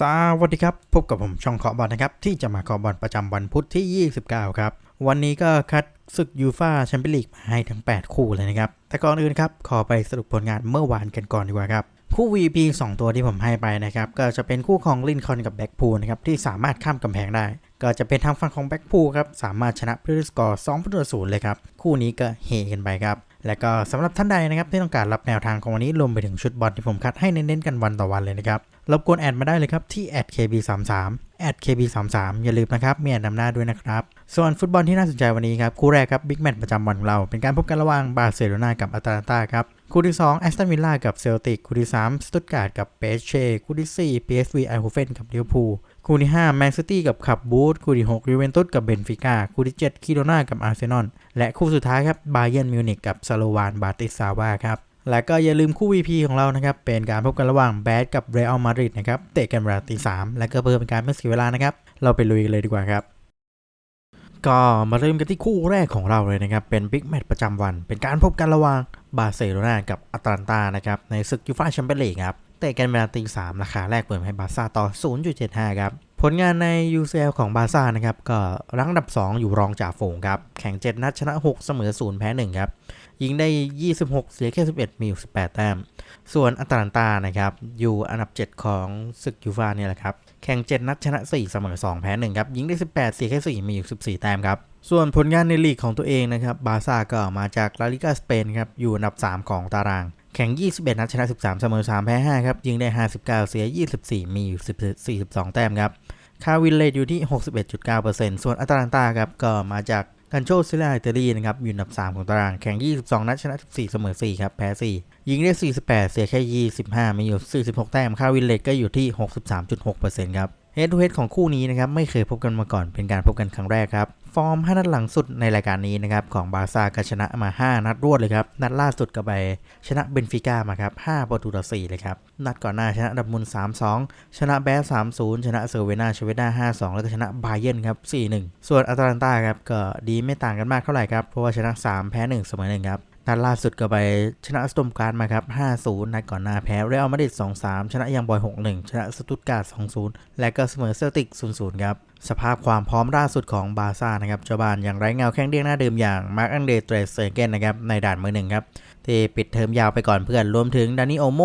สวัสดีครับ พบกับผมช่องเคาะบอลนะครับ ที่จะมาเคาะบอลประจำวันพุธที่ 29 ครับ วันนี้ก็คัดศึกยูฟาแชมเปี้ยนลีกมาให้ทั้ง 8 คู่เลยนะครับ แต่ก่อนอื่นครับ ขอไปสรุปผลงานเมื่อวานกันก่อนดีกว่าครับ คู่ VP 2 ตัวที่ผมให้ไปนะครับ ก็จะเป็นคู่ของลินคอนกับแบ็กพูลนะครับ ที่สามารถข้ามกำแพงได้ ก็จะเป็นทางฝั่งของแบ็กพูลครับสามารถชนะเพื่อสกอร์2ประตูศูนย์เลยครับคู่นี้ก็เฮกันไปครับและก็สำหรับท่านใดนะครับที่ต้องการรับแนวทางของวันนี้รวมไปถึงชุดบอลที่ผมคัดให้เน้นๆกันวันต่อวันเลยนะครับ รบกวนแอดมาได้เลยครับที่ @kb33 @kb33 อย่าลืมนะครับมีแอดนำหน้าด้วยนะครับ ส่วนฟุตบอลที่น่าสนใจวันนี้ครับ คู่แรกครับบิ๊กแมตช์ประจำวันของเรา เป็นการพบกันระหว่างบาร์เซโลนากับอาตาลันตาครับ คู่ที่2แอสตันวิลล่ากับเซลติกคู่ที่3สตุตการ์ดกับเปเช่คู่ที่4 PSV ไอโฮเฟนกับลิเวอร์พูลคู่ที่5แมนซิตี้กับขับบูธคู่ที่6ยูเวนตุสกับเบนฟิก้าคู่ที่7คิโรนากับอาร์เซนอลและคู่สุดท้ายครับบาเยิร์นมิวนิกกับซาโลวานบาติสซาวาครับ และก็อย่าลืมคู่ VP ของเรานะครับ เป็นการพบกันระหว่างแบดกับเรอัลมาดริดนะครับ เตะกันเวลาตีสามและก็เพื่อเป็นการไม่เสียเวลานะครับ เราไปลุยกันเลยดีกว่าครับ ก็มาเริ่มกันที่คู่แรกของเราเลยนะครับ เป็นบิ๊กแมตช์ประจำวัน เป็นการพบกันระหว่างบาร์เซโลนากับอาตาลันตานะครับในศึกยูฟ่าแชมเปี้ยนลีกครับเตะกันเวลาตีสามราคาแรกเปิดให้บาร์ซ่าต่อ 0.75 ครับ ผลงานใน UCL ของบาร์ซ่านะครับ ก็รั้งดับ 2 อยู่รองจ่าฝูงครับ แข่ง 7 นัดชนะ 6 เสมอ 0 แพ้ 1 ครับ ยิงได้ 26 เสียแค่ 11 มีอยู่18 แต้ม ส่วนอัตแลนตานะครับ อยู่อันดับ 7 ของศึกยูฟาเนี่ยแหละครับ แข่ง 7 นัดชนะ 4 เสมอ 2 แพ้ 1 ครับ ยิงได้ 18 เสียแค่ 4 มีอยู่ 14 แต้มครับ ส่วนผลงานในลีกของตัวเองนะครับ บาซ่าก็มาจากลาลิกาสเปนครับ อยู่อันดับ 3 ของตาราง แข่ง 21 นัดชนะ 13 เสมอ 3 แพ้ 5 ครับ ยิงได้ 59 เสีย 24 มีอยู่42 แต้มครับ คาวินเลดอยู่ที่ 61.9%ส่วนอัตแลนตาครับ ก็มาจาก กันโชซิลาอิตาลีนะครับอยู่อันดับ 3 ของตารางแข่ง 22 นัดชนะ 14 เสมอ 4 ครับ แพ้ 4 ยิงได้ 48 เสียแค่ 25 มีอยู่ 46 แต้ม ค่าวินเลดก็อยู่ที่ 63.6%ครับเฮดทูเฮดของคู่นี้นะครับไม่เคยพบกันมาก่อนเป็นการพบกันครั้งแรกครับ ฟอร์ม 5 นัดหลังสุดในรายการนี้นะครับของบาร์ซ่าก็ชนะมา 5 นัดรวดเลยครับ นัดล่าสุดก็ไปชนะเบนฟิก้ามาครับ 5 ประตูต่อ 4 เลยครับ นัดก่อนหน้าชนะดับมุน 3-2 ชนะแบส3-0 ชนะเซอร์เวนาชเวนา 5-2 แล้วก็ชนะบาเยนครับ 4-1 ส่วนอัตแลนตาครับก็ดีไม่ต่างกันมากเท่าไหร่ครับเพราะว่าชนะ 3 แพ้ 1 เสมอ1ครับ นัดล่าสุดก็ไปชนะสตอมการ์ดมาครับ 5-0 นัดก่อนหน้าแพ้เรอัลมาดริด 2-3 ชนะยังบอย 6-1 ชนะสตุตการ์ด 2-0 และก็เสมอเซลติก 0-0 ครับ สภาพความพร้อมล่าสุดของบาร์ซ่านะครับ เจ้าบ้านอยังไร้เงาแข้งเดียงหน้าเดิมอย่างมาร์กอังเดเตรเซเกนนะครับ ในด่านมือหนึ่งครับ ที่ปิดเทอมยาวไปก่อนเพื่อน รวมถึงดานิโอโม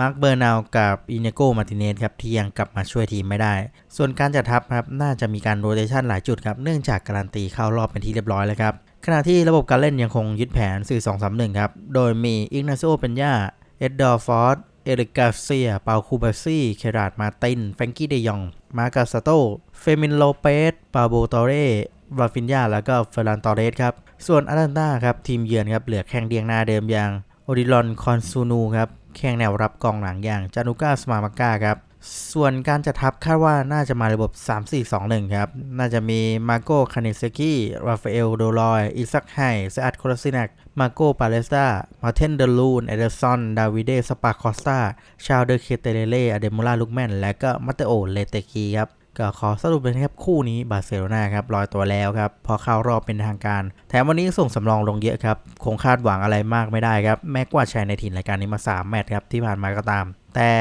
มาร์คเบอร์นาวกับอินเนโกมาติเนสครับที่ยังกลับมาช่วยทีมไม่ได้ ส่วนการจัดทัพครับน่าจะมีการโรเตชันหลายจุดครับเนื่องจากการันตีเข้ารอบเป็นที่เรียบร้อยแล้วครับ ขณะที่ระบบการเล่นยังคงยึดแผน 4-2-3-1 ครับ โดยมีอิกนาซโซเปนยาเอ็ดดอร์ฟอร์ดเอริกกาเซีย เปาคูบาซี่ เคราดมาติน แฟงกี้เดยอง มาร์กาซาโต เฟมินโลเปส ปาโบตอเร่วาฟินยา แล้วก็เฟรันตอเรสครับ ส่วนอารันตาครับ ทีมเยือนครับ เหลือแข้งเดียงหน้าเดิมอย่าง โอดิลอน คอนซูนูครับ แข้งแนวรับกองหลังอย่าง จานุก้า สมามาก้าครับ ส่วนการจัดทัพคาดว่าน่าจะมาระบบ 3-4-2-1 ครับ น่าจะมีมาโกคานิเซกิราฟาเอล โดลอย อิซักไฮเซอัตโคลซินัก มาโกปาเลสตามาเทนเดลูน เอเดอร์ซอน ดาวิเด สปาคอสตา ชาวเดอเคเตเลเล่ อเดมูล่าลุกแมน และก็มาเตโอ เลเตกีครับ ก็ขอสรุปเลยนะครับคู่นี้บาร์เซโลนาครับลอยตัวแล้วครับ พอเข้ารอบเป็นทางการ แถมวันนี้ส่งสำรองลงเยอะครับ คงคาดหวังอะไรมากไม่ได้ครับ แม้กว่าชัยในถิ่นรายการนี้มา 3 แมตช์ครับที่ผ่านมาก็ตาม แต่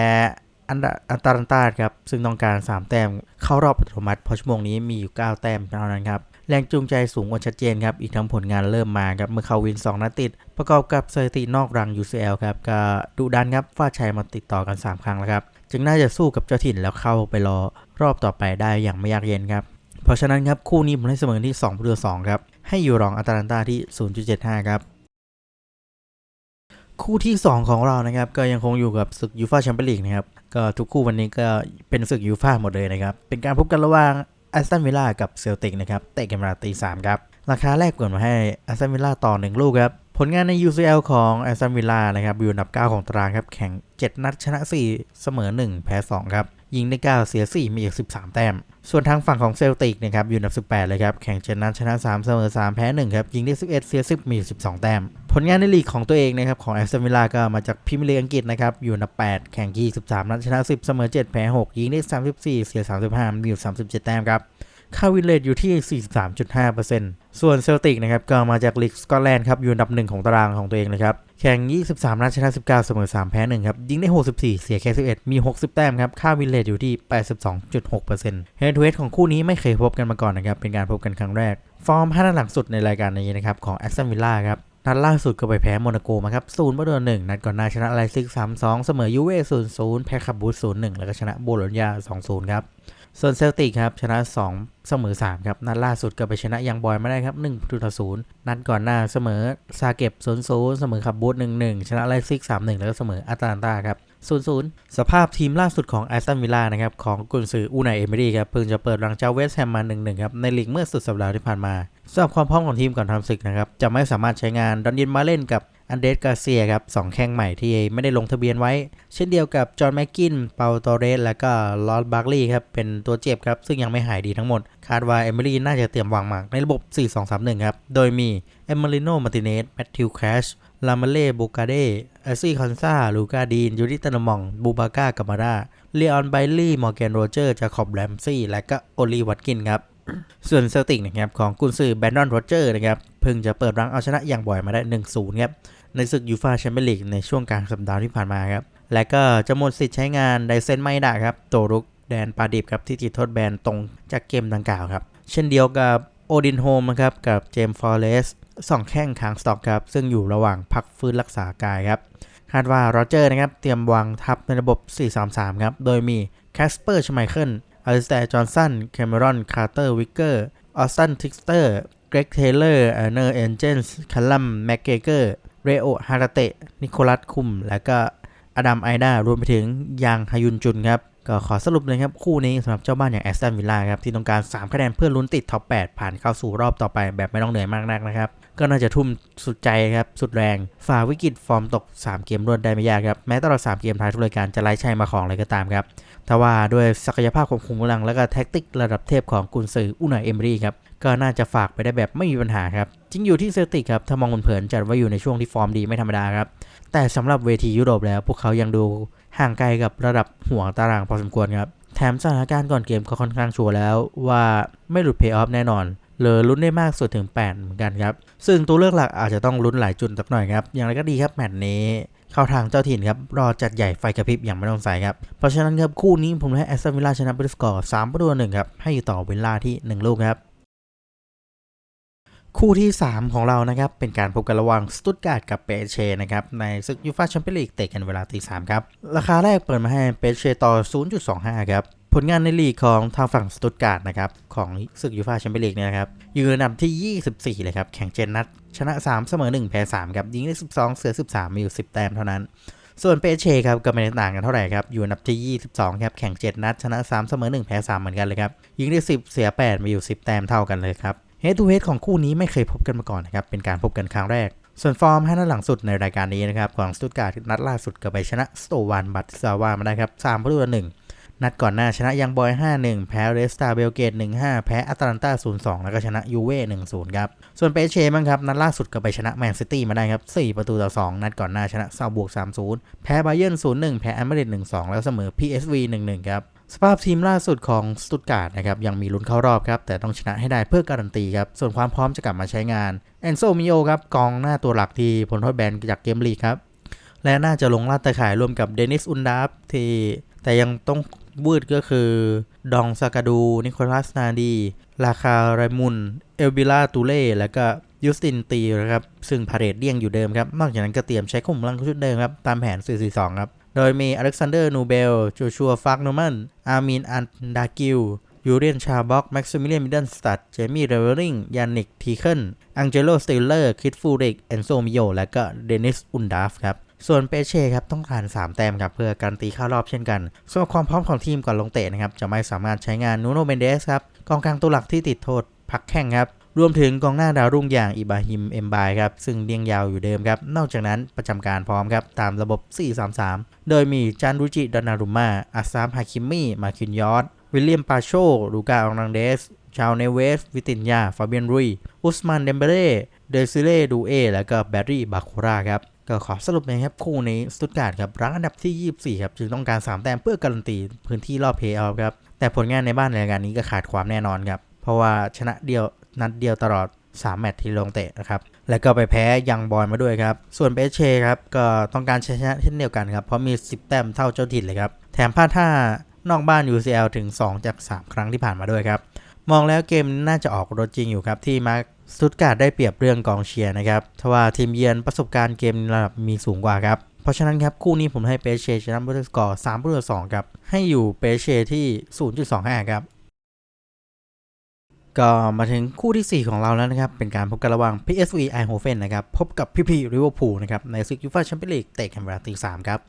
อันดาอันตาลันตาครับ ซึ่งต้องการ 3 แต้มเข้ารอบอัตโนมัติเพราะชั่วโมงนี้มีอยู่ 9 แต้มเท่านั้นครับ แรงจูงใจสูงกว่าชัดเจนครับ อีกทั้งผลงานเริ่มมาครับ เมื่อเขาวิน 2 นัดติด ประกอบกับสถิตินอกรัง UCL ครับ ก็ดุดันครับฟาดชัยมาติดต่อกัน 3 ครั้งแล้วครับ จึงน่าจะสู้กับเจ้าถิ่นแล้วเข้าไปรอรอบต่อไปได้อย่างไม่ยากเย็นครับเพราะฉะนั้นครับคู่นี้ผมให้เสมอที่2ประตูต่อ2ครับให้อยู่รองอัตแลนตาที่ 0.75 ครับคู่ที่ 2 ของเรานะครับก็ยังคงอยู่กับศึกยูฟาแชมเปี้ยนลีกนะครับ ก็ทุกคู่วันนี้ก็เป็นศึกยูฟ่าหมดเลยนะครับ เป็นการพบกันระหว่างแอสตันวิลล่ากับเซลติกนะครับเตะกันเวลาตีสามครับ ราคาแรกเปิดมาให้แอสตันวิลล่าต่อ1ลูกครับ ผลงานใน UCL ของแอสตันวิลล่านะครับอยู่อันดับ 9 ของตารางครับ แข่ง 7 นัดชนะ 4 เสมอ 1 แพ้ 2 ครับ ยิงได้ 9 เสีย 4 มีอีก 13 แต้ม ส่วนทางฝั่งของเซลติกนะครับอยู่อันดับ 18 เลยครับ แข่ง 7 นัดชนะ 3 เสมอ 3 แพ้ 1 ครับ ยิงได้ 11 เสีย 10 มี12 แต้ม ผลงานในลีกของตัวเองนะครับของแอสตันวิลลาก็มาจากพรีเมียร์ลีกอังกฤษนะครับ อยู่ันดับ8แข่ง23นัดชนะ 10 เสมอ 7 แพ้ 6 ยิงได้ 34 เสีย 35 มีอยู่ 37 แต้มครับค่าวินเลตอยู่ที่ 43.5%ส่วนเซลติกนะครับก็มาจากลีกสกอตแลนด์ครับอยู่อันดับหนึ่งของตารางของตัวเองเลยครับ แข่ง 23 นัดชนะ 19 เสมอ 3 แพ้ 1 ครับ ยิงได้ 64 เสียแค่ 11 มี 60 แต้มครับ ค่าวินเลตอยู่ที่ 82.6%เฮดทูเฮดของคู่นี้ไม่เคยพบกันมาก่อนนะครับ เป็นการพบกันครั้งแรก ฟอร์ม5นัดหลังสุดในรายการนี้นะครับของแอสตันวิลล่าครับ นัดล่าสุดก็ไปแพ้โมนาโกมาครับ0ประตูหนึ่งนัดก่อนหน้าชนะไลซิก3-2เสมอยูเว่0-0แพ้คาบูส0-1แล้วก็ชนะโบโลญญา2-0ครับส่วนเซลติกครับชนะ 2 เสมอ 3 ครับ นัดล่าสุดก็ไปชนะยังบอยไมาได้ครับ1ประตูต่อ0นัดก่อนหน้าเสมอซาเก็บ0-0เสมอคาบูส1-1 ชนะไลซิก 3-1 แล้วก็เสมออาตาลันตาครับ0-0สภาพทีมล่าสุดของแอสตันวิลล่านะครับ ของกุนซืออูไนเอเมรี่ครับ เพิ่งจะเปิดรังเจ้าเวสต์แฮมมา1-1 ครับ ในลีกเมื่อสุดสัปดาห์ที่ผ่านมา สำหรับความพร้อมของทีมก่อนทำศึกนะครับ จะไม่สามารถใช้งานดอนยินมาเล่นกับอันเดรสกาเซียครับสองแข้งใหม่ที่ไม่ได้ลงทะเบียนไว้ เช่นเดียวกับจอห์นแม็กกิน เปาโตเรส และก็ลอร์ดบาร์ลีย์ครับ เป็นตัวเจ็บครับ ซึ่งยังไม่หายดีทั้งหมด คาดว่าเอมิลี่น่าจะเตรียมวางหมากในระบบ 4-2-3-1 ครับ โดยมีเอมิลิโนมาติเนสแมทธิวแคชลามาเล่บูกาเดเอซี่คอนซาลูกาดีน ยูริตานมอง บูบาก้ากามาดาเลออนไบลี่ มอร์แกนโรเจอร์จาคอบแรมซี่ และก็โอลีวัตกินครับ ส่วนเซลติกนะครับของกุนซือแบรนดอนโรเจอร์นะครับเพิ่งจะเปิดรังเอาชนะอย่างบ่อยมาได้ 1-0ครับในศึกยูฟาแชมเปี้ยนลีกในช่วงกลางสัปดาห์ที่ผ่านมาครับและก็จะหมดสิทธิ์ใช้งานไดเซนไมดะครับโตรุกแดนปาดิบครับที่ติดโทษแบนตรงจากเกมดังกล่าวครับเช่นเดียวกับโอดินโฮมนะครับกับเจมส์ฟอร์เรสสองแข้งค้างสต็อกครับซึ่งอยู่ระหว่างพักฟื้นรักษากายครับคาดว่าโรเจอร์นะครับเตรียมวางทัพในระบบ 4-3-3 ครับ โดยมีแคสเปอร์ชไมเคิล อลิสแตร์จอห์นสัน แคมเมรอน คาร์เตอร์ วิกเกอร์ ออสตัน ทิกสเตอร์ เกรกเทเลอร์เอเนอร์ เอนเจนส์คัลลัม แม็กเกเกอร์ เรโอ ฮาราเตะ นิโคลัส คุม และก็อดัม ไอดา รวมไปถึงยางฮายุนจุนครับ ก็ขอสรุปเลยครับ คู่นี้สำหรับเจ้าบ้านอย่างแอสตันวิลล่าครับ ที่ต้องการ 3 คะแนนเพื่อลุ้นติดท็อป 8 ผ่านเข้าสู่รอบต่อไปแบบไม่ต้องเหนื่อยมากนักนะครับก็น่าจะทุ่มสุดใจครับ สุดแรง ฝ่าวิกฤตฟอร์มตก 3 เกมรวดได้ไม่ยากครับ แม้ตลอด 3 เกมท้ายทุกรายการจะไล่ชัยมาของอะไรก็ตามครับ แต่ว่าด้วยศักยภาพของขุมกำลังและก็แท็กติกระดับเทพของกุนซืออุนายเอมรีครับก็น่าจะฝากไปได้แบบไม่มีปัญหาครับ จริงอยู่ที่เซลติกครับ ถ้ามองเผินๆจัดว่าอยู่ในช่วงที่ฟอร์มดีไม่ธรรมดาครับ แต่สำหรับเวทียุโรปแล้ว พวกเขายังดูห่างไกลกับระดับหัวตารางพอสมควรครับ แถมสถานการณ์ก่อนเกมก็ค่อนข้างชัวร์แล้วว่าไม่หลุดเพย์ออฟแน่นอน เลยลุ้นได้มากสุดถึง 8 เหมือนกันครับ ซึ่งตัวเลือกหลักอาจจะต้องลุ้นหลายจุดสักหน่อยครับ อย่างไรก็ดีครับแมตช์นี้เข้าทางเจ้าถิ่นครับ รอจัดใหญ่ไฟกระพริบอย่างไม่ต้องใส่ครับ เพราะฉะนั้นครับคู่นี้ผมให้แอสตันวิลล่าชนะไปด้วยสกอร์3ประตูหนึ่งครับ ให้อยู่ต่อวิลล่าที่ 1 ลูกครับ คู่ที่ 3 ของเรานะครับ เป็นการพบกันระหว่างสตุตการ์ดกับเปเชนะครับ ในศึกยูฟ่าแชมเปี้ยนลีกเตะกันเวลาตีสามครับ ราคาแรกเปิดมาให้เปเชต่อ 0.25 ครับ ผลงานในลีกของทางฝั่งสตุตการ์ดนะครับของศึกยูฟาแชมเปี้ยนลีกเนี่ยนะครับอยู่อันดับที่ 24 เลยครับ แข่งเจนนัด ชนะ 3 เสมอ 1 แพ้ 3 ครับยิงได้ 12 เสือ 13 มีอยู่ 10 แต้มเท่านั้น ส่วนเปเช่ครับก็ไม่ได้ต่างกันเท่าไหร่ครับอยู่อันดับที่ 22 ครับแข่ง 7 นัด ชนะ 3 เสมอ 1 แพ้ 3 เหมือนกันเลยครับยิงได้ 10 เสีย 8 มีอยู่ 10 แต้มเท่ากันเลยครับเฮดทูเฮดของคู่นี้ไม่เคยพบกันมาก่อนนะครับเป็นการพบกันครั้งแรกส่วนฟอร์มให้นัดหลังสุดในรายการนี้นะครับของสตุตการ์ดนัดล่าสุดก็ไปชนะสโตวันบัตซาวามาได้ครับ3ประตูต่อ1นั นัดก่อนหน้าชนะยังบอย 5-1 แพ้เรสตาเบลเกต 1-5 แพ้อัตแลนตา 0-2 แล้วก็ชนะยูเว่1-0 ครับ ส่วนเปเช่บ้างครับ นัดล่าสุดก็ไปชนะแมนซิตี้มาได้ครับ 4 ประตูต่อ 2 นัดก่อนหน้าชนะซาบวก 3-0 แพ้ไบเยิร์น0-1 แพ้แอมเบริด1-2 แล้วเสมอ PSV 1-1 ครับสภาพทีมล่าสุดของสตุตการ์ดนะครับยังมีลุ้นเข้ารอบครับ แต่ต้องชนะให้ได้เพื่อการันตีครับ ส่วนความพร้อมจะกลับมาใช้งานแอนโซมิโอครับกองหน้าตัวหลักที่ผลโทษแบนจากเกมลีกครับ และน่าจะลงลาดตะข่ายร่วมกับเดนิสอุนดาฟที่แต่ยังต้อง วืดก็คือ ดองซากาดู นิโคลัสนาดีราคาไรมุน เอลบิล่าตูเล่ และก็ยูสตินตีนะครับ ซึ่งพาเรตเลี่ยงอยู่เดิมครับ นอกจากนั้นก็เตรียมใช้ขุมพลังชุดเดิมครับ ตามแผน 442 ครับ โดยมีอเล็กซานเดอร์ นูเบลโจชัวฟากโนมันอาร์มินอันดากิลยูเรียน ชาบ็อก แม็กซิมิเลียน มิดเดิลสตัด เจมี่เรเวอริง ยานิก ทีเคิล อังเจโล สติลเลอร์ คิดฟูริกเอนโซมิโย และก็เดนิส อุนดาฟ ครับส่วนเปเช่ครับต้องการ 3 แต้มครับเพื่อการตีเข้ารอบเช่นกันส่วนความพร้อมของทีมก่อนลงเตะนะครับจะไม่สามารถใช้งานนูโนเบนเดสครับกองกลางตัวหลักที่ติดโทษพักแข่งครับรวมถึงกองหน้าดาวรุ่งอย่างอิบราฮิมเอมบายครับซึ่งเลี้ยงยาวอยู่เดิมครับ นอกจากนั้นประจำการพร้อมครับ ตามระบบ 4-3-3 โดยมีจานรุจิดอนารุมาอาซามฮาคิมมี่มาคินยอสวิลเลียมปาโชลูกาอองนังเดส ชาวเนเวส วิตินยา ฟาเบียนรุยอุสมานเดมเบเล่เดซิเล่ดูเอและก็แบร์รี่บาคูราครับ ก็ขอสรุปนะครับคู่นี้สตุตการ์ดครับรั้งอันดับที่ 24 ครับ จึงต้องการ 3 แต้มเพื่อการันตีพื้นที่รอบเพย์ออฟครับ แต่ผลงานในบ้านในรายการนี้ก็ขาดความแน่นอนครับ เพราะว่าชนะเดียวนัดเดียวตลอด 3 แมตช์ที่ลงเตะนะครับ แล้วก็ไปแพ้ยังบอยมาด้วยครับ ส่วนเบเชครับ ก็ต้องการชนะเช่นเดียวกันครับ เพราะมี 10 แต้มเท่าเจ้าถิ่นเลยครับ แถมพลาดท่านอกบ้าน UCL ถึง 2 จาก 3 ครั้งที่ผ่านมาด้วยครับ มองแล้วเกมน่าจะออกรถจริงอยู่ครับที่มาร์ สตุตการ์ดได้เปรียบเรื่องกองเชียร์นะครับทว่าทีมเยือนประสบการณ์เกมระดับมีสูงกว่าครับ เพราะฉะนั้นครับคู่นี้ผมให้เปเชชนะบอลสกอร์3ประตูต่อ2ครับ ให้อยู่เปเชที่ 0.25 ครับ ก็มาถึงคู่ที่ 4 ของเราแล้วนะครับ เป็นการพบกันระหว่าง PSV Eindhoven นะครับ พบกับพีพีลิเวอร์พูลนะครับ ในศึกยูฟ่าแชมเปี้ยนลีกเตะกันเวลาตีสามครับ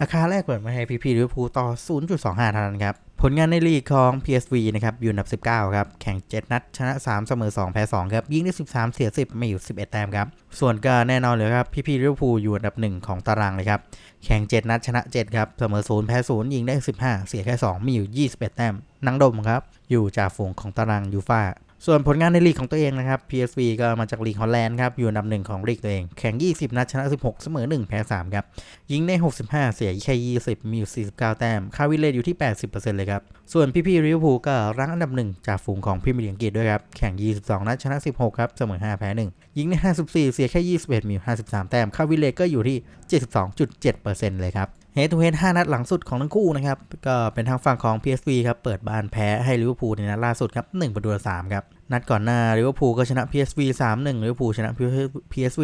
ราคาแรกเปิดมาให้พีพีลิเวอร์พูลต่อ 0.25เท่านั้นครับผลงานในลีกของ PSV นะครับอยู่อันดับ 19 ครับ แข่ง 7 นัด ชนะ 3 เสมอ 2 แพ้ 2 ครับ ยิงได้ 13 เสีย 10 ไม่อยู่ 11 แต้มครับ ส่วนก็แน่นอนเลยครับ พีพีลิเวอร์พูลอยู่อันดับ 1 ของตารางเลยครับ แข่ง 7 นัด ชนะ 7 ครับ เสมอ 0 แพ้ 0 ยิงได้ 15 เสียแค่ 2 มีอยู่ 21 แต้ม นังดมครับ อยู่จากฝูงของตารางยูฟ่า ส่วนผลงานในลีกของตัวเองนะครับ PSV ก็มาจากลีกฮอลแลนด์ครับ อยู่อันดับหนึ่งของลีกตัวเอง แข่ง 20 นัดชนะ 16 เสมอ 1 แพ้ 3 ครับ ยิงได้ 65 เสียแค่ 20 มีอยู่ 49 แต้มคาวิเลตอยู่ที่ 80%เลยครับ ส่วนพี่ๆริวพูลก็รั้งอันดับหนึ่งจากฝูงของพรีเมียร์ลีกอังกฤษด้วยครับ แข่ง 22 นัดชนะ 16 ครับ เสมอ 5 แพ้ 1 ยิงได้ 54 เสียแค่ 21 มีอยู่ 53 แต้มคาวิเลตก็อยู่ที่ 72.7%เลยครับ เฮดทูเฮด5นัดหลังสุดของทั้งคู่นะครับ ก็เป็นทางฝั่งของ PSV ครับ เปิดบ้านแพ้ให้ลิเวอร์พูลในนัดล่าสุดครับ1ประตูต่อ3ครับ นัดก่อนหน้าลิเวอร์พูลก็ชนะ PSV 3-1ลิเวอร์พูลชนะ PSV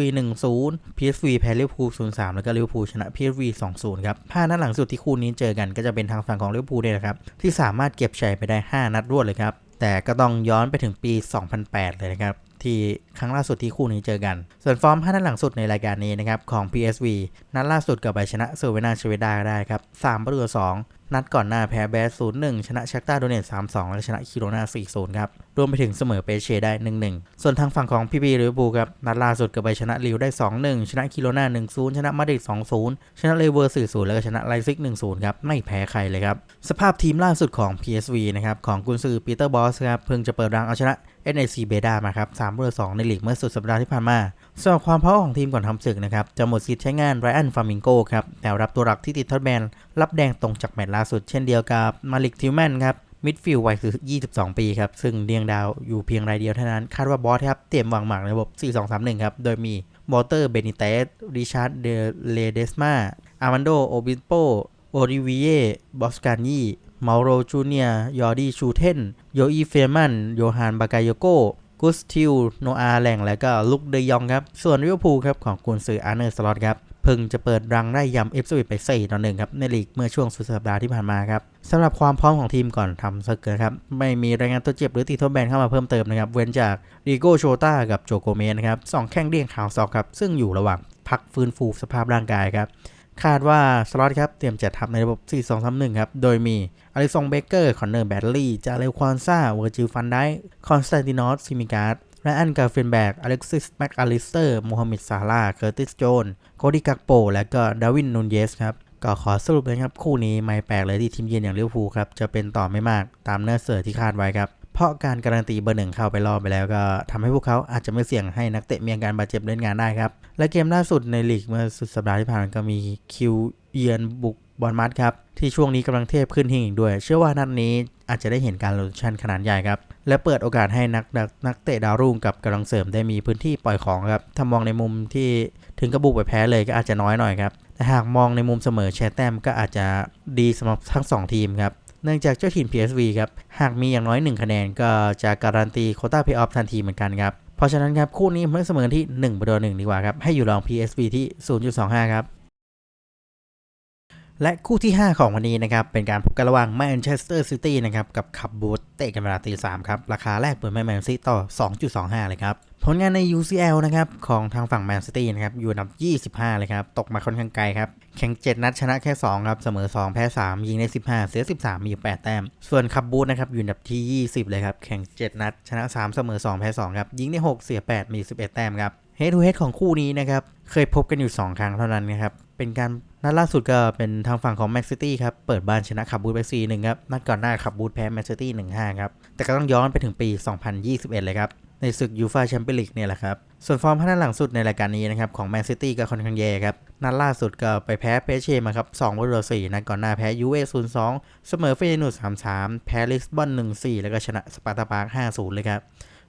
1-0 PSV แพ้ลิเวอร์พูล0-3แล้วก็ลิเวอร์พูลชนะ PSV 2-0ครับ5นัดหลังสุดที่คู่นี้เจอกันก็จะเป็นทางฝั่งของลิเวอร์พูลเนี่ยนะครับที่สามารถเก็บชัยไปได้ 5 นัดรวดเลยครับแต่ก็ต้องย้อนไปถึงปี 2008 เลยนะครับ ที่ครั้งล่าสุดที่คู่นี้เจอกัน ส่วนฟอร์ม 5 นัดหลังสุดในรายการนี้นะครับของ PSV นัดล่าสุดกับไปชนะเซอร์เวนาเชเวดาได้ครับ3ประตูต่อ2 นัดก่อนหน้าแพ้แบส0-1ชนะชักตาโดเนต3-2แล้วชนะคิโรนา4-0ครับ รวมไปถึงเสมอเปเชได้1-1ส่วนทางฝั่งของพีพีลิเวอร์พูลครับ นัดล่าสุดกับไปชนะลิวได้2-1ชนะคิโรนา1-0ชนะมาดริด2-0ชนะเลเวอร์4-0แล้วก็ชนะไลซิก1-0ครับ ไม่แพ้ใครเลยครับ สภาพทีมล่าสุดของ PSV นะครับ ของกุนซือปีเตอร์บอสครับ เพิ่งจะเปิดรังเอาชนะ NAC เบดามาครับ3ประตู2ในลีกเมื่อสุดสัปดาห์ที่ผ่านมา สำหรับความพร้อมของทีมก่อนทำศึกนะครับ จะหมดสิทธิ์ใช้งานไรอันฟามิงโกครับ แต่รับตัวหลักที่ติดทดแบน รับแดงตรงจากแมตช์ล่าสุดเช่นเดียวกับมาลิกทิวแมนครับมิดฟิลด์วัยคือ 22 ปีครับ ซึ่งเรียงดาวอยู่เพียงรายเดียวเท่านั้น คาดว่าบอสครับ เตรียมวางหมากในระบบ 4-2-3-1 ครับ โดยมีบอเตอร์ เบนิเตส ริชาร์ด เดเลเดสมาอาร์มันโด โอบิโป โอริวิเย บอสกานีมาโรจูเนียยอร์ดีชูเทน โยอีเฟรมัน โยฮานบากายโยโก กุสติลโนอาแหล่งและก็ลุกเดยองครับ ส่วนลิเวอร์พูลครับของกุนซืออาร์เนอร์สล็อตครับเพิ่งจะเปิดรังได้ยำเอฟซีไป4ต่อหนึ่งครับในลีกเมื่อช่วงสุดสัปดาห์ที่ผ่านมาครับสำหรับความพร้อมของทีมก่อนทำสเกิร์ครับ ไม่มีรายงานตัวเจ็บหรือติดทดแบนเข้ามาเพิ่มเติมนะครับ เว้นจากดิโกโชตากับโจโกเมนนครับสองแข้งเดี่ยงขาวซอกครับ ซึ่งอยู่ระหว่างพักฟื้นฟูสภาพร่างกายครับ คาดว่าสล็อตครับเตรียมจัดทัพในระบบ 4-2-3-1 ครับ โดยมี อลิซงเบเกอร์ คอนเนอร์แบดลี่ จาเลควอนซาเวอร์จิลฟันไดคอนสแตนตินอสซิมิการ์ดไรอันกาเฟนแบกอเล็กซิส แม็กอลิสเตอร์โมฮัมหม็ดซาลา เคอร์ติส โจน โคดีกักโป และก็ดาวิน นูนเยสครับ ก็ขอสรุปเลยครับ คู่นี้ไม่แปลกเลยที่ทีมเยือนอย่างลิเวอร์พูลครับ จะเป็นต่อไม่มากตามเนื้อเสือที่คาดไว้ครับ เพราะการการันตีเบอร์หนึ่งเข้าไปรอบไปแล้วก็ทำให้พวกเขาอาจจะไม่เสี่ยงให้นักเตะมีอาการบาดเจ็บเล่นงานได้ครับ และเกมล่าสุดในลีกเมื่อสุดสัปดาห์ที่ผ่านมาก็มีคิวเยือนบุก บอลมัดครับที่ช่วงนี้กำลังเทพขึ้นหิ่งอีกด้วย เชื่อว่านัดนี้อาจจะได้เห็นการโรเตชันขนาดใหญ่ครับ และเปิดโอกาสให้นักนักนักเตะดาวรุ่งกับกำลังเสริมได้มีพื้นที่ปล่อยของครับถ้ามองในมุมที่ถึงกระบุกไปแพ้เลยก็อาจจะน้อยหน่อยครับแต่หากมองในมุมเสมอแชร์แต้มก็อาจจะดีสำหรับทั้งสองทีมครับเนื่องจากเจ้าถิ่น PSV ครับหากมีอย่างน้อย 1 คะแนนก็จะการันตีโคต้าเพย์ออฟทันทีเหมือนกันครับเพราะฉะนั้นครับคู่นี้ผมให้เสมอที่1ประตูหนึ่งดีกว่าครับให้อยู่รอง PSV ที่ 0.25 ครับ และคู่ที่ 5 ของวันนี้นะครับ เป็นการพบกันระหว่างแมนเชสเตอร์ซิตี้นะครับ กับขับบูธเตะกันเวลาตีสามครับ ราคาแรกเปิดแมนซิตี้ต่อ 2.25 เลยครับ ผลงานใน UCL นะครับ ของทางฝั่งแมนซิตี้นะครับ อยู่อันดับ 25 เลยครับ ตกมาค่อนข้างไกลครับ แข่ง 7 นัดชนะแค่ 2 ครับ เสมอ 2 แพ้ 3 ยิงได้ 15 เสีย 13 มีอยู่8แต้ม ส่วนขับบูธนะครับ อยู่อันดับที่ 20 เลยครับ แข่ง 7 นัด ชนะ 3 เสมอ 2 แพ้ 2 ครับ ยิงได้ 6 เสีย 8 มี 11 แต้มครับเฮดทูเฮดของคู่นี้นะครับ เคยพบกันอยู่ 2 ครั้งเท่านั้นนะครับ เป็นการ นัดล่าสุดก็เป็นทางฝั่งของแมนซิตี้ครับ เปิดบ้านชนะขับบูธไป4-1ครับ นัดก่อนหน้าขับบูธแพ้แมนซิตี้1-5ครับ แต่ก็ต้องย้อนไปถึงปี 2021 เลยครับ ในศึกยูฟาแชมเปี้ยนลีกเนี่ยแหละครับ ส่วนฟอร์มพัฒนาหลังสุดในรายการนี้นะครับ ของแมนซิตี้ก็ค่อนข้างแย่ครับ นัดล่าสุดก็ไปแพ้เปเช่มาครับ2ประตูต่อ4นัดก่อนหน้าแพ้ยูเว่0-2เสมอเฟยนูด3-3แพ้ลิสบอน1-4แล้วก็ชนะสปาร์ตาปาร์ก5-0เลยครับ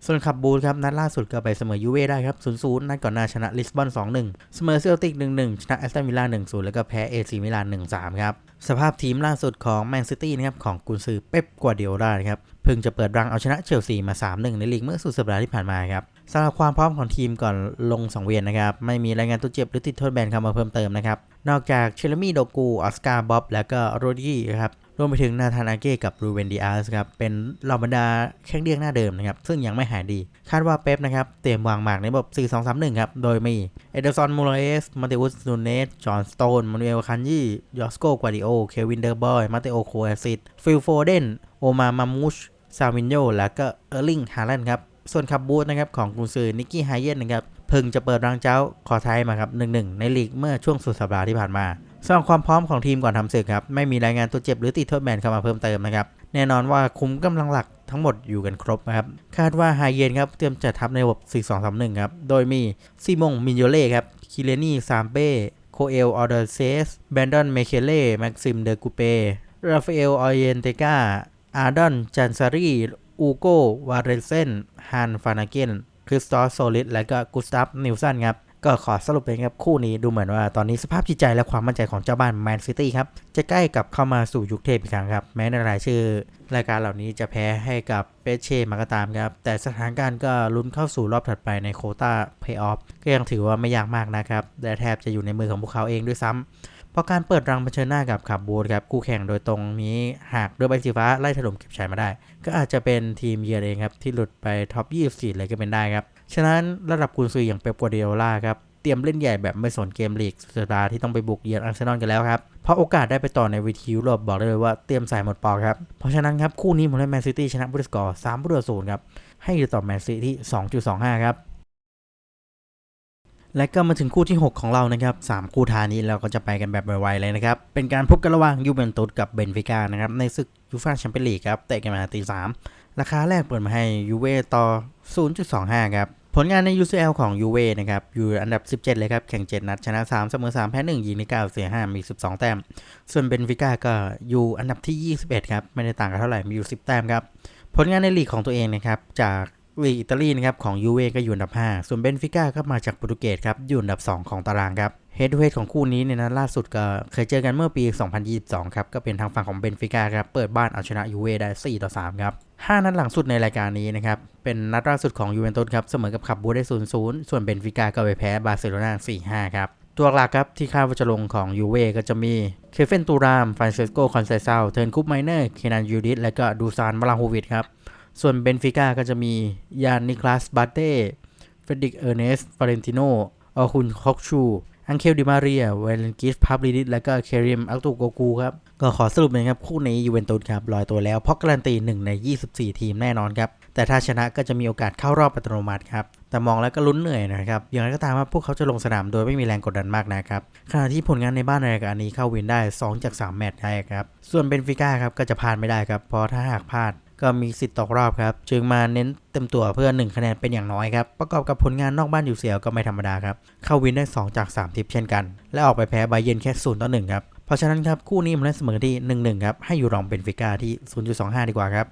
ส่วนขับบูลครับนัดล่าสุดก็ไปเสมอยูเว่ได้ครับ0-0นัดก่อนหน้าชนะลิสบอน2-1เสมอเซลติก1-1ชนะแอสตันวิลล่า1-0แล้วก็แพ้เอซีมิลาน1-3ครับสภาพทีมล่าสุดของแมนซิตี้นะครับของกุนซือเป๊ปกัวาร์ดิโอลานะครับเพิ่งจะเปิดรังเอาชนะเชลซีมา 3-1 ในลีกเมื่อสุดสัปดาห์ที่ผ่านมาครับสำหรับความพร้อมของทีมก่อนลงสังเวียนนะครับ ไม่มีรายงานตัวเจ็บหรือติดโทษแบนเข้ามาเพิ่มเติมนะครับ นอกจากเชลมี่โดกูออสการ์บ๊อบ และก็โรดี้ครับ รวมไปถึงนาธานอาเก้กับรูเวนดิอาสครับ เป็นเหล่าบรรดาแข้งเดียงหน้าเดิมนะครับ ซึ่งยังไม่หายดี คาดว่าเป๊ปนะครับ เตรียมวางหมากในระบบ 4-2-3-1 ครับ โดยมีเอเดอร์ซอนมูราเอส มาเตอุสนูเนส จอห์นสโตน มานูเอลคันยี่ยอสโกกวาดิโอ เควินเดอร์บอย มาเตโอโคเอซิตฟิลโฟเดน โอมามามูช ซาวินโย และก็เออร์ลิง ฮาแลนด์ครับ ส่วนขับบูธนะครับของกุนซือนิกกี้ไฮเยนนะครับ เพิ่งจะเปิดรังเจ้าคอไทยมาครับ1-1ในลีกเมื่อช่วงสุดสัปดาห์ที่ผ่านมา สำหรับความพร้อมของทีมก่อนทำศึกครับ ไม่มีรายงานตัวเจ็บหรือติดโทษแบนเข้ามาเพิ่มเติมนะครับ แน่นอนว่าคุมกำลังหลักทั้งหมดอยู่กันครบนะครับ คาดว่าไฮเยนครับเตรียมจัดทัพในระบบ 4-2-3-1 ครับ โดยมีซีมงมินโยเล่ครับ คิเลนี่ซามเป้โคเอลออเดเซสแบนดอนเมเคเล่ แม็กซิมเดอกูเปราฟาเอลออเยนเตกาอาร์ดอนจันซารีอูโกวาเรเซนฮันฟานาเกนคริสตอสโซลิดและก็กุสตัฟนิวสันครับ ก็ขอสรุปเลยครับคู่นี้ดูเหมือนว่าตอนนี้สภาพจิตใจและความมั่นใจของเจ้าบ้านแมนซิตี้ครับ จะใกล้กับเข้ามาสู่ยุคเทพอีกครั้งครับ แม้ในรายชื่อ รายการเหล่านี้จะแพ้ให้กับเปเช่มาก็ตามครับ แต่สถานการณ์ก็ลุ้นเข้าสู่รอบถัดไปในโคต้าเพย์ออฟก็ยังถือว่าไม่ยากมากนะครับและแทบจะอยู่ในมือของพวกเขาเองด้วยซ้ำเพราะการเปิดรังเผชิญหน้ากับขับบูธครับคู่แข่งโดยตรงนี้หากเรือใบสีฟ้าไล่ถล่มเก็บชัยมาได้ ก็อาจจะเป็นทีมเยือนเองครับที่หลุดไปท็อป 24 เลยก็เป็นได้ครับ ฉะนั้นระดับกุนซืออย่างเป๊ปกัวเดียล่าครับเตรียมเล่นใหญ่แบบไม่สนเกมลีกสุดสัปดาห์ที่ต้องไปบุกเยือนอาร์เซนอลกันแล้วครับ เพราะโอกาสได้ไปต่อในวีทียุโรปบอกได้เลยว่าเตรียมใส่หมดปอกครับ เพราะฉะนั้นครับ คู่นี้ผมให้แมนซิตี้ชนะบุรีสกอร์3ประตูศูนย์ครับ ให้อยู่ต่อแมนซิตี้2.25ครับ และก็มาถึงคู่ที่ 6 ของเรานะครับ3คู่ทานี้เราก็จะไปกันแบบไวๆเลยนะครับ เป็นการพบกันระหว่างยูเวนตุสกับเบนฟิก้านะครับในศึกยูฟ่าแชมเปี้ยนลีกครับเตะกันมาตีสามราคาแรกเปิดมาให้ยูเว่ต่อ 0.25 ครับ ผลงานใน UCL ของยูเว่นะครับ อยู่อันดับ 17 เลยครับ แข่ง 7 นัด ชนะ 3 เสมอ 3 แพ้ 1 ยิงใน9เสีย 5 มี 12 แต้ม ส่วนเบนฟิก้าก็อยู่อันดับที่ 21 ครับ ไม่ได้ต่างกันเท่าไหร่ มีอยู่ 10 แต้มครับ ผลงานในลีกของตัวเองนะครับ จากลีกอิตาลีนะครับของยูเว่ก็อยู่อันดับ 5 ส่วนเบนฟิก้าก็มาจากโปรตุเกสครับ อยู่อันดับ 2 ของตารางครับ ฮดทูเฮดของคู่นี้เนี่ยนะล่าสุดก็เคยเจอกันเมื่อปี 2022 ครับ ก็เป็นทางฝั่งของเบนฟิก้าครับ เปิดบ้านเอาชนะยูเว่ได้ 4 ต่อ 3 ครับ5นัดหลังสุดในรายการนี้นะครับ เป็นนัดล่าสุดของยูเวนตุสครับ เสมอกับขับบูได้0-0 ส่วนเบนฟิก้าก็ไปแพ้บาร์เซโลนา4-5 ครับตัวหลักครับที่คาดว่าจะลงของยูเว่ก็จะมีเคเฟนตูรามฟรานเซสโกคอนเซซาเทิร์นคุปไมเนอร์ เคนันยูดิสและก็ดูซานมาลาโฮวิดครับ ส่วนเบนฟิก้าก็จะมียานนิคลาสบาเต้เฟรดิกเออร์เนสฟาเรนติโนออคุนคอกชู อังเคลดิมาเรียเวลนกิสพาบลิดิสและก็เคเรียมอัลตูโกกูครับ ก็ขอสรุปเลยครับ คู่นี้ยูเวนตุสครับลอยตัวแล้ว เพราะการันตี 1 ใน 24 ทีมแน่นอนครับ แต่ถ้าชนะก็จะมีโอกาสเข้ารอบอัตโนมัติครับ แต่มองแล้วก็ลุ้นเหนื่อยนะครับ อย่างไรก็ตามว่าพวกเขาจะลงสนามโดยไม่มีแรงกดดันมากนะครับ ขณะที่ผลงานในบ้านในรายการนี้เข้าวินได้ 2 จาก 3 แมตช์ได้ครับ ส่วนเบนฟิก้าครับก็จะพลาดไม่ได้ครับเพราะถ้าหากพลาด ก็มีสิทธิ์ตกรอบครับ จึงมาเน้นเต็มตัวเพื่อ 1 คะแนนเป็นอย่างน้อยครับ ประกอบกับผลงานนอกบ้านอยู่เสียวก็ไม่ธรรมดาครับ เข้าวินได้ 2 จาก3ทิปเช่นกัน และออกไปแพ้ไบเยนแค่0ต่อ1ครับ เพราะฉะนั้นครับคู่นี้ผมได้เสมอที่ 1-1 ครับ ให้อยู่รองเป็นฟิก้าที่ 0.25 ดีกว่าครับ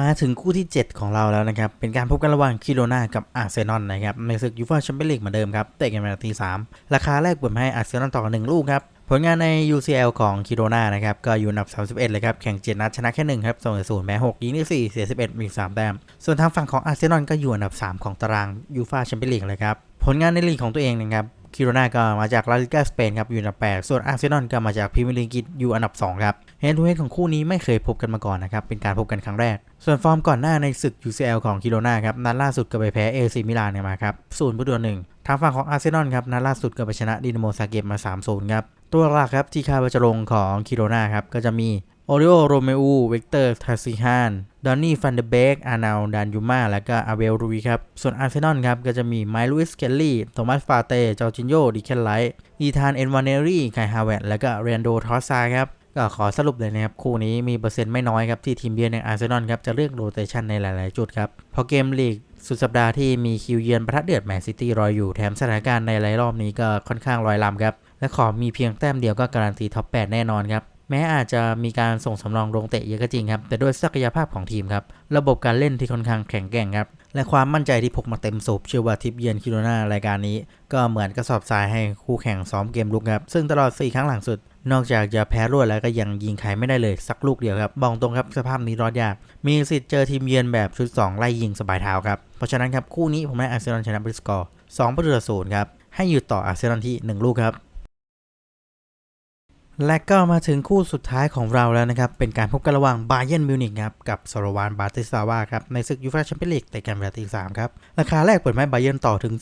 มาถึงคู่ที่ 7 ของเราแล้วนะครับ เป็นการพบกันระหว่างคิโรนากับอาร์เซนอลนะครับ ในศึกยูฟ่าแชมเปี้ยนลีกเหมือนเดิมครับ เตะกันมานาที3ราคาแรกเปิดมให้อาร์เซนอลต่อ1ลูกครับ ผลงานใน UCL ของคิโรนานะครับ ก็อยู่อันดับ 31 เลยครับ แข่ง 7 นัดชนะแค่ 1 ครับ2 0แม้6ยิงได้4เสีย 11 มี 3 แต้ม ส่วนทางฝั่งของอาร์เซนอลก็อยู่อันดับ 3 ของตารางยูฟ่าแชมเปี้ยนลีกเลยครับ ผลงานในลีกของตัวเองนะครับ คิโรนาก็มาจากลาลิกาสเปนครับอยู่อันดับ 8 ส่วนอาร์เซนอลก็มาจากพรีเมียร์ลีกอยู่อันดับ 2 ครับเฮดทูเฮดของคู่นี้ไม่เคยพบกันมาก่อนนะครับ เป็นการพบกันครั้งแรก ส่วนฟอร์มก่อนหน้าในศึก UCL ของคิโรนาครับ นัดล่าสุดก็ไปแพ้เอซีมิลานมาครับศูนย์ประตูหนึ่งทางฝั่งของอาร์เซนอลครับนัดล่าสุดก็ไปชนะดินาโมซาเก็ตมา3-0ครับตัวหลักครับที่คาดว่าจะลงของคิโรนาครับก็จะมี อริโอโรเมอูเวกเตอร์ทาซิฮานดอนนี่ฟันเดเบกอาร์นาลดานยูมาและก็อาเวลรูยครับ ส่วนอาร์เซนอลครับ ก็จะมีไมลูอิสเคลลี่โทมัสฟาเต้เจอจินโยดิเคนไลท์อีธานเอ็นวานเนรี่ไคฮาวเวตและก็เรนโดทอสซาครับก็ขอสรุปเลยนะครับ คู่นี้มีเปอร์เซ็นต์ไม่น้อยครับ ที่ทีมเยือนอย่างอาร์เซนอลครับ จะเลือกโรเตชันในหลาย ๆ จุดครับ พอเกมลีกสุดสัปดาห์ที่มีคิวเยือนประทัดเดือดแมนซิตี้รออยู่แถมสถานการณ์ในหลายรอบนี้ก็ค่อนข้างลอยลำครับและขอมีเพียงแต้มเดียวก็การันตีท็อป 8 แน่นอนครับ แม้อาจจะมีการส่งสำรองลงเตะเยอะก็จริงครับแต่ด้วยศักยภาพของทีมครับระบบการเล่นที่ค่อนข้างแข็งแกร่งครับและความมั่นใจที่พกมาเต็มสูบเชื่อว่าทิปเยือนคิโรนารายการนี้ ก็เหมือนกระสอบทรายให้คู่แข่งซ้อมเกมลุกครับซึ่งตลอด 4 ครั้งหลังสุด นอกจากจะแพ้รวดแล้วก็ยังยิงใครไม่ได้เลยสักลูกเดียวครับบอกตรงครับสภาพนี้รอดยาก มีสิทธิ์เจอทีมเยือนแบบชุด 2 ไล่ยิงสบายเท้าครับเพราะฉะนั้นครับคู่นี้ผมให้อาร์เซนอลชนะบริสกอร์2ประตูต่อศูนย์ครับให้อยู่ต่ออาร์เซนอลที่ 1 ลูกครับ และก็มาถึงคู่สุดท้ายของเราแล้วนะครับ เป็นการพบกันระหว่างบาเยนมิวนิกครับกับสโลวานบาติสาวาครับ ในศึกยูฟ่าแชมเปี้ยนลีกแต่กันเวลาตีสามครับ ราคาแรกเปิดไม้บาเยนต่อถึง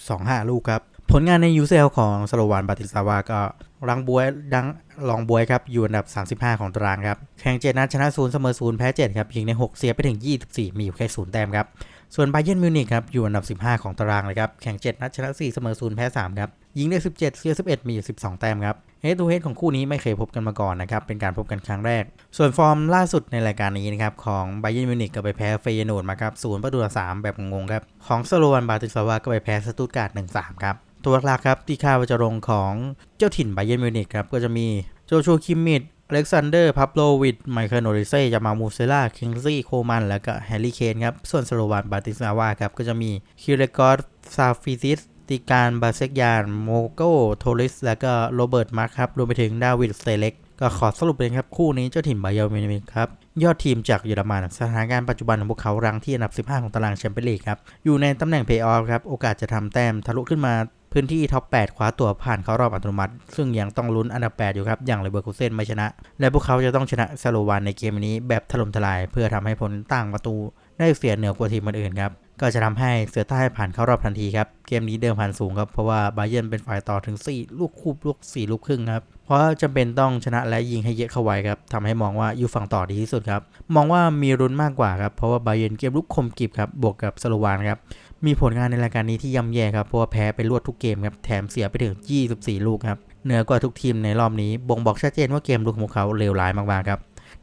4.25 ลูกครับ ผลงานใน UCL ของสโลวานบาติสาวาก็รังบวยดังรองบวยครับ อยู่อันดับ 35 ของตารางครับแข่ง7นัดชนะ0เสมอ0แพ้7ครับยิงใน 6 เสียไปถึง 24 มีอยู่แค่0แต้มครับ ส่วนไบเยนมิวนิกครับอยู่อันดับ 15 ของตารางเลยครับแข่ง 7 นัดชนะ 4 เสมอ0แพ้3ครับยิงได้ 17 เสีย 11 มีอยู่12 แต้มครับเฮดูเฮดของคู่นี้ไม่เคยพบกันมาก่อนนะครับ เป็นการพบกันครั้งแรก ส่วนฟอร์มล่าสุดในรายการนี้นะครับ ของไบเย r n มิวนิกก็ไปแพ้เฟยโนดมาครับศูนย์ประตูต่อ3แบบงงครับ ของสโลวันบาติสาวาก็ไปแพ้สตูตการ์ด1-3ครับ ตัวหลักครับที่คาดว่าจะลงของเจ้าถิ่นไบเย r n มิวนิกครับก็จะมีโจชัวคิมมิด อเล็กซานเดอร์พับโลวิดไมเคิลโนริเซ่จามามูเซล่าคิงซี่โคมัน แล้วก็แฮร์รี่เคนครับ ส่วนสโลวันบาติสลาวาครับ ก็จะมีคิวเลกอร์ซาฟิซิสติการบาเซกยานโมโกโทริส และก็โรเบิร์ตมาร์คครับ รวมไปถึงดาวิดสเตเล็กก็ขอสรุปเลยครับ คู่นี้เจ้าถิ่นไบเยอร์มิวนิกครับ ยอดทีมจากเยอรมันสถานการณ์ปัจจุบันของพวกเขารังที่อันดับ 15 ของตารางแชมเปี้ยนลีกครับ อยู่ในตำแหน่งเพย์ออฟครับ โอกาสจะทำแต้มทะลุขึ้นมา พื้นที่ท็อป 8 คว้าตัวผ่านเข้ารอบอัตโนมัติ ซึ่งยังต้องลุ้นอันดับ 8 อยู่ครับ อย่างเลเบอร์คูเซนไม่ชนะ และพวกเขาจะต้องชนะซาโลวานในเกมนี้แบบถล่มทลาย เพื่อทำให้ผลต่างประตูได้เสียเหนือกว่าทีมอื่นครับก็จะทำให้เสือใต้ผ่านเข้ารอบทันทีครับ เกมนี้เดิมพันสูงครับ เพราะว่าบาเยนเป็นฝ่ายต่อถึง 4 ลูกคูบลูก 4 ลูกครึ่งครับ เพราะจำเป็นต้องชนะและยิงให้เยอะเข้าไว้ครับทำให้มองว่าอยู่ฝั่งต่อดีที่สุดครับ มองว่ามีรุนมากกว่าครับ เพราะว่าบาเยนเกมลุกคมกริบครับ บวกกับสโลวานครับ มีผลงานในรายการนี้ที่ย่ำแย่ครับ เพราะว่าแพ้ไปรวดทุกเกมครับ แถมเสียไปถึง 24 ลูกครับ เหนือกว่าทุกทีมในรอบนี้ บ่งบอกชัดเจนว่าเกมลุกของพวกเขาเลวร้ายมากๆครับ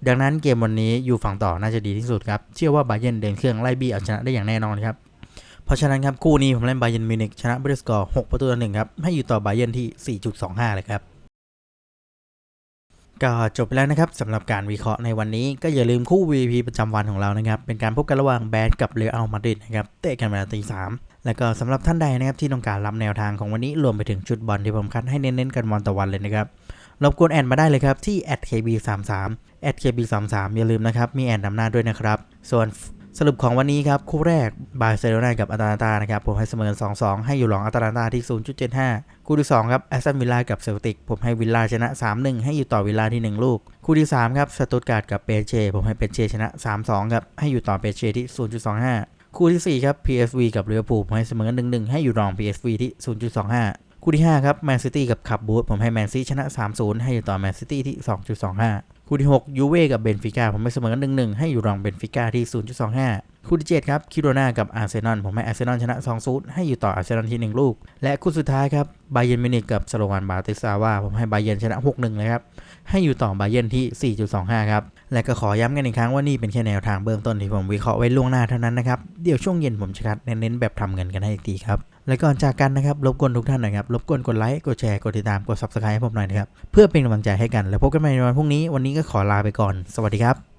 ดังนั้นเกมวันนี้อยู่ฝั่งต่อน่าจะดีที่สุดครับ เชื่อว่าบาเยนเดินเครื่องไล่บี้เอาชนะได้อย่างแน่นอนครับ เพราะฉะนั้นครับคู่นี้ผมเล่นบาเยนมิวนิกชนะบริสกอร์6ประตูต่อหนึ่งครับ ให้อยู่ต่อบาเยนที่ 4.25 เลยครับ ก็จบไปแล้วนะครับสำหรับการวิเคราะห์ในวันนี้ก็อย่าลืมคู่ VP ประจำวันของเรานะครับ เป็นการพบกันระหว่างแบนกับเรอัลมาดริดนะครับเตะกันเวลาตีสามแล้วก็สำหรับท่านใดนะครับที่ต้องการรับแนวทางของวันนี้รวมไปถึงชุดบอลที่ผมคัดให้เน้นๆกันวันต่อวันเลยนะครับรบกวนแอดมาได้เลยครับที่ @kb33 @kb33 อย่าลืมนะครับมีแอดนำหน้าด้วยนะครับ ส่วน สรุปของวันนี้ครับ คู่แรกบาร์เซโลนากับอาตาลันตานะครับ ผมให้เสมอกัน2-2 ให้อยู่รองอาตาลันตาที่ 0.75 คู่ที่ 2 ครับแอสตันวิลล่ากับเซลติก ผมให้วิลล่าชนะ 3-1 ให้อยู่ต่อวิลล่าที่ 1 ลูก คู่ที่ 3 ครับสตุตการ์ดกับเปเชผมให้เปเชชนะ 3-2 ครับ ให้อยู่ต่อเปเชที่ 0.25 คู่ที่ 4 ครับ PSV กับเรือพูผมให้เสมอกัน1-1 ให้อยู่รอง PSV ที่ 0.25 คู่ที่ 5 ครับแมนซิตี้กับขับบูธผมให้แมนซิตี้ชนะ 3-0 ให้อยู่ต่อแมนซิตี้ที่ 2.25 คู่ที่ 6 ยูเว่กับเบนฟิก้าผมให้เสมอ1-1ให้อยู่รองเบนฟิก้าที่ 0.25 คู่ที่ 7 ครับ คิโรนากับอาร์เซนอลผมให้อาร์เซนอลชนะ2-0ให้อยู่ต่ออาร์เซนอลที่ 1 ลูก และคู่สุดท้ายครับบาเยนมินิกกับสโลวานบาติสาวาผมให้บาเยนชนะ 6-1เลยครับให้อยู่ต่อบาเยนที่ 4.25 ครับ และก็ขอย้ำกันอีกครั้งว่านี่เป็นแค่แนวทางเบื้องต้นที่ผมวิเคราะห์ไว้ล่วงหน้าเท่านั้นนะครับเดี๋ยวช่วงเย็นผมจะคัดเน้นๆแบบทำเงินกันให้อีกทีครับ และก่อนจากกันนะครับรบกวนทุกท่านหนะครับรบกวนกดไลค์กดแชร์กดติดตามกด subscribe ให้ผมหน่อยนะครับเพื่อเป็นกำลังใจให้กัน แล้วพบกันใหม่ในวันพรุ่งนี้วันนี้ก็ขอลาไปก่อน สวัสดีครับ